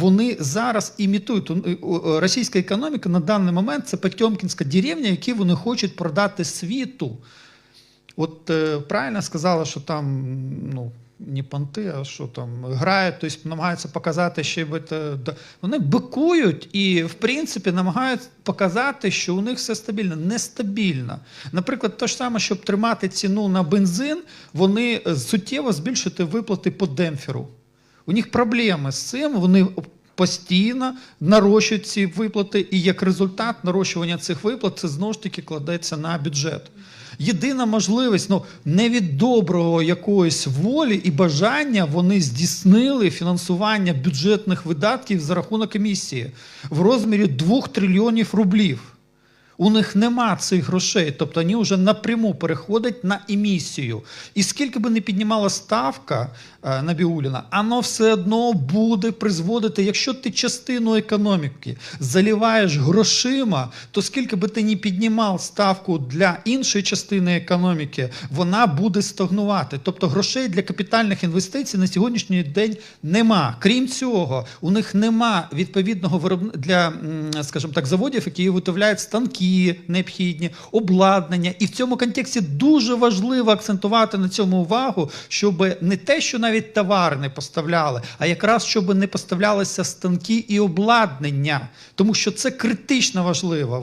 вони зараз імітують. У- Російська економіка на даний момент це Потьомкінська деревня, яку вони хочуть продати світу. От е, правильно сказала, що там ну, не понти, а що там грають, тобто намагаються показати, що вони бикують і, в принципі, намагаються показати, що у них все стабільно. Нестабільно. Наприклад, те ж саме, щоб тримати ціну на бензин, вони е, суттєво збільшують виплати по демпферу. У них проблеми з цим, вони постійно нарощують ці виплати, і як результат нарощування цих виплат це знову ж таки кладеться на бюджет. Єдина можливість, ну не від доброго якоїсь волі і бажання вони здійснили фінансування бюджетних видатків за рахунок емісії в розмірі 2 трильйонів рублів. У них нема цих грошей, тобто вони вже напряму переходять на емісію. І скільки би не піднімала ставка е, Набіуліна, воно все одно буде призводити, якщо ти частину економіки заливаєш грошима, то скільки би ти не піднімав ставку для іншої частини економіки, вона буде стагнувати. Тобто грошей для капітальних інвестицій на сьогоднішній день нема. Крім цього, у них нема відповідного виробни... для, скажімо так, заводів, які виготовляють станки необхідні, обладнання. І в цьому контексті дуже важливо акцентувати на цьому увагу, щоб не те, що навіть товар не поставляли, а якраз щоб не поставлялися станки і обладнання, тому що це критично важливо.